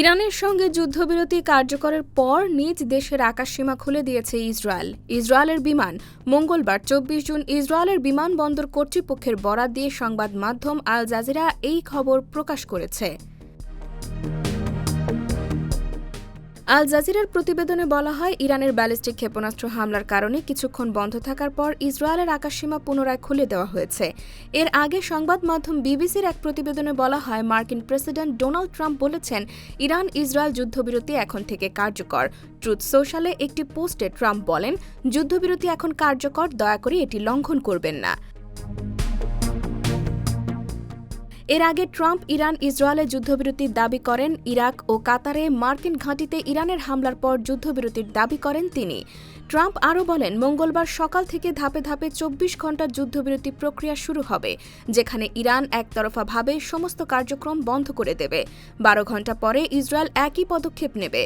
ইরানের সঙ্গে যুদ্ধবিরতি কার্যকরের পর নিজ দেশের আকাশসীমা খুলে দিয়েছে ইসরায়েল। ইসরায়েলের বিমান মঙ্গলবার চব্বিশ জুন ইসরায়েলের বিমানবন্দর কর্তৃপক্ষের বরাত দিয়ে সংবাদ মাধ্যম আল জাজিরা এই খবর প্রকাশ করেছে। আল জাজিরার প্রতিবেদনে বলা হয়, ইরানের ব্যালিস্টিক ক্ষেপণাস্ত্র হামলার কারণে কিছুক্ষণ বন্ধ থাকার পর ইসরায়েলের আকাশসীমা পুনরায় খুলে দেওয়া হয়েছে। এর আগে সংবাদ মাধ্যম বিবিসির এক প্রতিবেদনে বলা হয়, মার্কিন প্রেসিডেন্ট ডোনাল্ড ট্রাম্প বলেছেন, ইরান ইসরায়েল যুদ্ধবিরতি এখন থেকে কার্যকর। ট্রুথ সোশ্যালে একটি পোস্টে ট্রাম্প বলেন, যুদ্ধবিরতি এখন কার্যকর, দয়া করে এটি লঙ্ঘন করবেন না। এর আগে ট্রাম্প ইরান ইসরায়েলের যুদ্ধবিরতির দাবি করেন, ইরাক ও কাতারে মার্কিন ঘাঁটিতে ইরানের হামলার পর যুদ্ধবিরতির দাবি করেন তিনি। ট্রাম্প আরও বলেন, মঙ্গলবার সকাল থেকে ধাপে ধাপে চব্বিশ ঘণ্টার যুদ্ধবিরতি প্রক্রিয়া শুরু হবে, যেখানে ইরান একতরফাভাবে সমস্ত কার্যক্রম বন্ধ করে দেবে। বারো ঘণ্টা পরে ইসরায়েল একই পদক্ষেপ নেবে।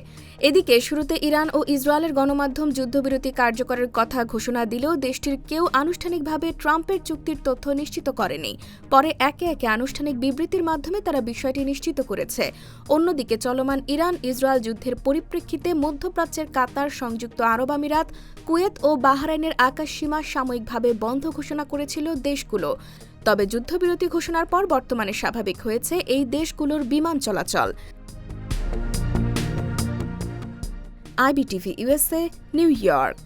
এদিকে শুরুতে ইরান ও ইসরায়েলের গণমাধ্যম যুদ্ধবিরতি কার্যকরের কথা ঘোষণা দিলেও দেশটির কেউ আনুষ্ঠানিকভাবে ট্রাম্পের চুক্তির তথ্য নিশ্চিত করেনি। পরে একে একে আনুষ্ঠানিক বিবৃতির মাধ্যমে তারা বিষয়টি নিশ্চিত করেছে। অন্যদিকে চলমান ইরান ইসরায়েল যুদ্ধের পরিপ্রেক্ষিতে মধ্যপ্রাচ্যের কাতার, সংযুক্ত আরব আমিরাত, কুয়েত ও বাহরাইনের আকাশসীমা সাময়িকভাবে বন্ধ ঘোষণা করেছিল দেশগুলো। তবে যুদ্ধবিরতি ঘোষণার পর বর্তমানে স্বাভাবিক হয়েছে এই দেশগুলোর বিমান চলাচল। IBTV USA New York.